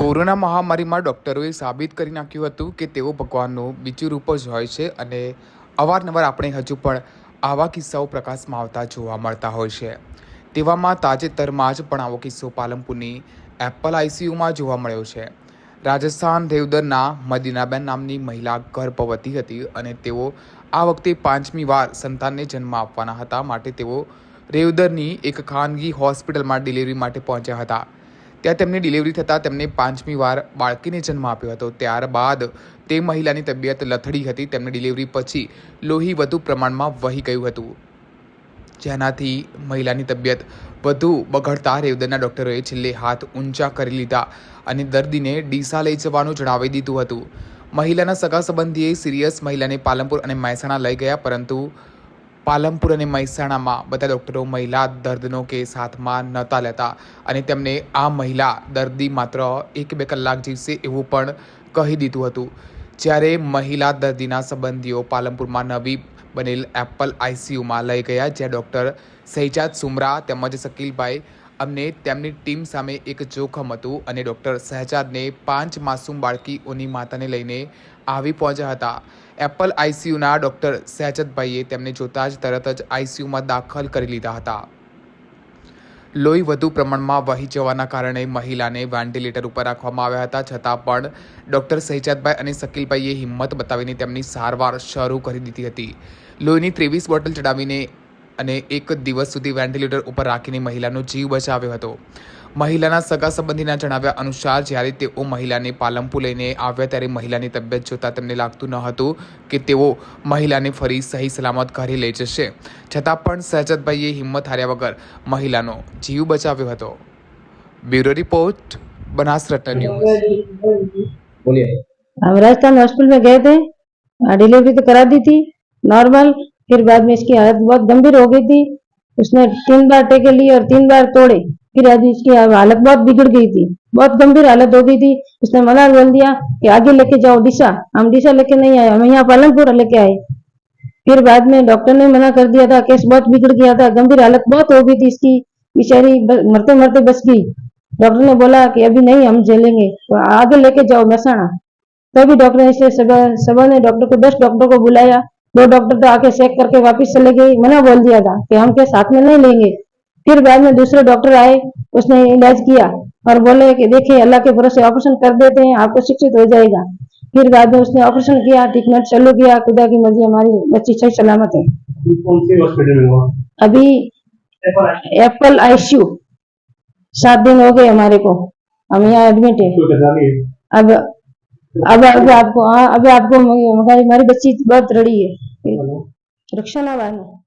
Corona મહામારીમાં ડૉક્ટરોએ સાબિત કરી નાખ્યું હતું કે તેઓ ભગવાનનું બીજું રૂપ જ હોય છે અને અવારનવાર આપણે હજુ પણ આવા કિસ્સાઓ પ્રકાશમાં આવતા જોવા મળતા હોય છે. તેવામાં તાજેતરમાં જ પણ આવો કિસ્સો પાલનપુરની એપલ આઈસીયુમાં જોવા મળ્યો છે. રાજસ્થાન દેવદરના મદીનાબેન નામની મહિલા ગર્ભવતી હતી અને તેઓ આ વખતે પાંચમી વાર સંતાનને જન્મ આપવાના હતા. માટે તેઓ રેવદરની એક ખાનગી હોસ્પિટલમાં ડિલિવરી માટે પહોંચ્યા હતા. ત્યાં તેમની ડિલિવરી થતાં તેમને પાંચમી વાર બાળકીને જન્મ આપ્યો હતો. ત્યારબાદ તે મહિલાની તબિયત લથડી હતી. તેમની ડિલિવરી પછી લોહી વધુ પ્રમાણમાં વહી ગયું હતું. જેનાથી મહિલાની તબિયત વધુ બગડતા રેવદરના ડૉક્ટરોએ છેલ્લે હાથ ઊંચા કરી લીધા અને દર્દીને ડીસા લઈ જવાનું જણાવી દીધું હતું. મહિલાના સગા સંબંધીએ સિરિયસ મહિલાને પાલનપુર અને મહેસાણા લઈ ગયા, પરંતુ પાલનપુર અને મહેસાણામાં બધા ડૉક્ટરો મહિલા દર્દનો કેસ હાથમાં નહોતા લેતા અને તેમને આ મહિલા દર્દી માત્ર એક બે કલાક જીવશે એવું પણ કહી દીધું હતું. જ્યારે મહિલા દર્દીના સંબંધીઓ પાલનપુરમાં નવી બનેલ એપલ આઈસીયુમાં લઈ ગયા, જ્યાં ડૉક્ટર સહેજાદ સુમરા તેમજ શકીલભાઈ અમને તેમની ટીમ સામે એક જોખમ હતું અને ડૉક્ટર શહેજાદને પાંચ માસૂમ બાળકીઓની માતાને લઈને આવી પહોંચ્યા હતા. એપલ આઈસીયુના ડૉક્ટર શહેજાદભાઈએ તેમને જોતાં જ તરત જ આઈસીયુમાં દાખલ કરી લીધા હતા. લોહી વધુ પ્રમાણમાં વહી જવાના કારણે મહિલાને વેન્ટિલેટર ઉપર રાખવામાં આવ્યા હતા. છતાં પણ ડૉક્ટર શહેજાદભાઈ અને શકીલભાઈએ હિંમત બતાવીને તેમની સારવાર શરૂ કરી દીધી હતી. લોહીની ત્રેવીસ બોટલ ચડાવીને અને એક દિવસ સુધી વેન્ટિલેટર ઉપર રાખીને મહિલાનો જીવ બચાવ્યો હતો મહિલાના સગા સંબંધીના જણાવ્યા અનુસાર જ્યારે તેઓ મહિલાને પાલનપુર લઈને આવ્યા ત્યારે મહિલાની તબિયત જોતાં તેમને લાગતું ન હતું કે તેઓ મહિલાને ફરી સહી સલામત ઘરે લઈ જશે છતાં પણ સહજતભાઈએ હિંમત હાર્યા વગર મહિલાનો જીવ બચાવ્યો હતો બ્યુરો રિપોર્ટ બનાસ રત્ન ન્યૂઝ बोलिए हम राजस्थान हॉस्पिटल में गए थे वहाँ डिलीवरी तो करा दी थी नॉर्मल फिर बाद में इसकी हालत बहुत गंभीर हो गई थी। उसने तीन बार टेके लिए और तीन बार तोड़े। फिर आज इसकी हालत बहुत बिगड़ गई थी, बहुत गंभीर हालत हो गई थी। उसने मना बोल दिया कि आगे लेके जाओ डिशा हम डिशा लेके नहीं आए, हम यहाँ पालनपुर लेके आए। फिर बाद में डॉक्टर ने मना कर दिया था, केस बहुत बिगड़ गया था, गंभीर हालत बहुत हो गई थी इसकी। बेचारी मरते मरते बस गई। डॉक्टर ने बोला कि अभी नहीं, हम झेलेंगे। तो आगे लेके जाओ मसाना तभी डॉक्टर ने इसलिए सब सबने डॉक्टर को, दस डॉक्टर को बुलाया। दो डॉक्टर तो आके चेक करके वापस चले गए मना बोल दिया था कि हम के साथ में नहीं लेंगे। फिर बाद में दूसरे डॉक्टर आए उसने इलाज किया और बोले कि देखिए अल्लाह के भरोसे ऑपरेशन कर देते हैं आपको शिक्षित हो जाएगा। फिर बाद में उसने ऑपरेशन किया ट्रीटमेंट चालू किया खुदा की मर्ज़ी हमारी बच्ची सही सलामत है। अभी कौन सी हॉस्पिटल में अभी एप्पल आईसीयू सात दिन हो गए हमारे को हम यहाँ एडमिट है। अब अब अब आपको अब आपको हमारी बच्ची बहुत रड़ी है। રક્ષાના વાહનો